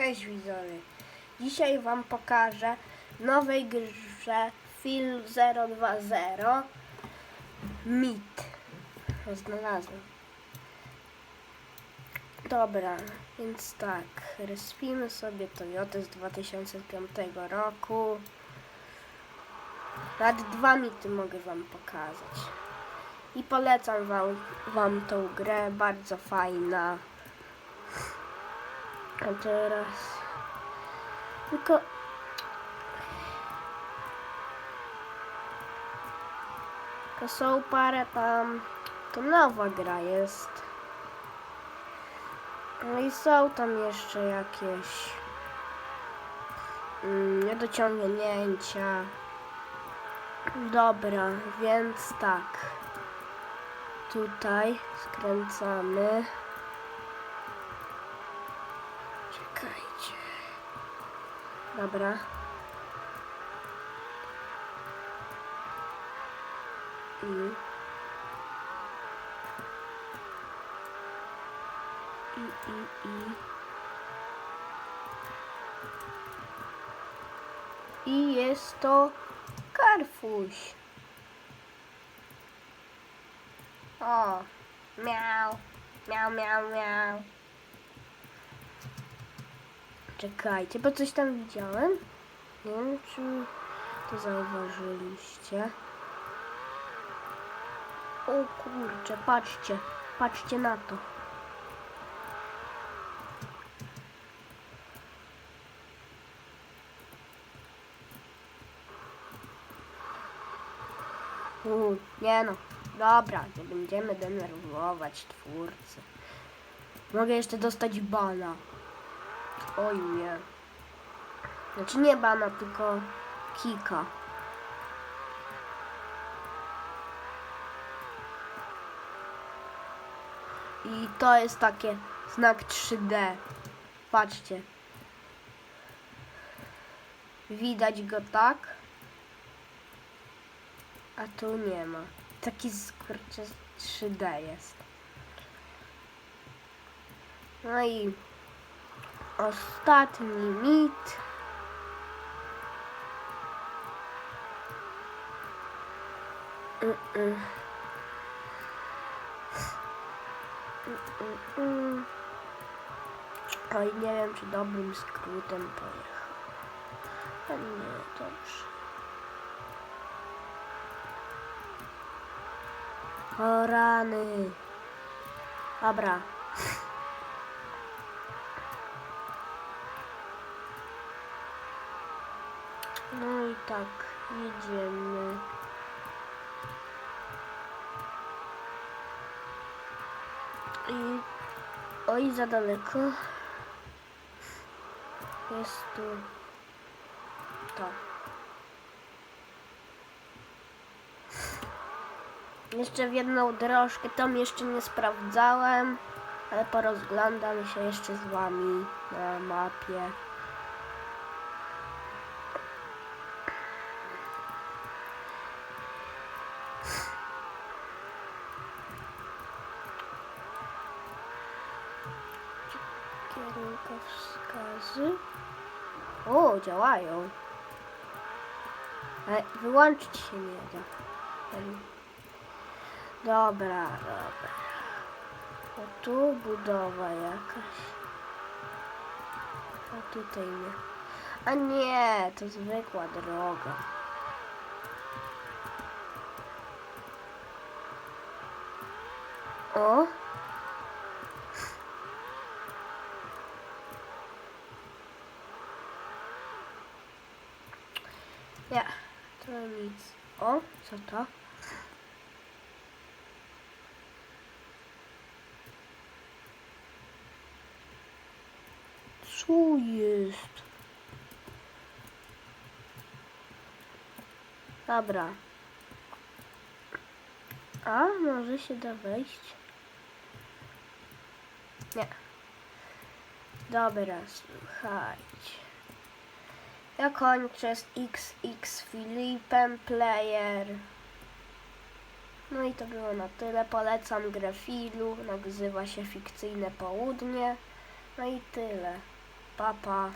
Cześć widzowie. Dzisiaj wam pokażę nowej grze Film 020 Mit. Znalazłem. Dobra, więc tak, respimy sobie Toyotę z 2005 roku. Nawet dwa mity mogę wam pokazać. I polecam wam, wam tą grę, bardzo fajna. A teraz. Tylko. To są parę tam. To nowa gra jest. No i są tam jeszcze jakieś. Mm, niedociągnięcia. Dobra, więc tak. Tutaj skręcamy. Czekajcie. Dobra. I. I, i, i. I jest to karfuś. O, miał, miał, miał, miał. Czekajcie, bo coś tam widziałem. Nie wiem, czy to zauważyliście. O kurczę, patrzcie, patrzcie na to. U, nie no, dobra, nie będziemy denerwować twórcy. Mogę jeszcze dostać bana. Oj nie. Znaczy nie bana, tylko kika. I to jest takie znak 3D. Patrzcie. Widać go tak. A tu nie ma. Taki skurcze 3D jest. No i ostatni mit. Mm-mm. Oj, nie wiem, czy dobrym skrótem pojechał. A nie, dobrze. O rany. Dobra. No i tak, jedziemy. I... Oj, za daleko. Jest tu... To. Jeszcze w jedną drożkę, tam jeszcze nie sprawdzałem, ale porozglądam się jeszcze z wami na mapie. Kierunkowskazy. O, działają. Ale wyłączyć się nie da. Dobra, dobra. O tu budowa jakaś. A tutaj nie. A nie, to zwykła droga. O! Ja, to nic. O, co to? Co jest? Dobra. A, może się da wejść? Nie. Dobra, słuchajcie. Ja kończę z XX Filipem Player. No i to było na tyle. Polecam grę Filu. Nazywa się Fikcyjne Południe. No i tyle. Pa, pa.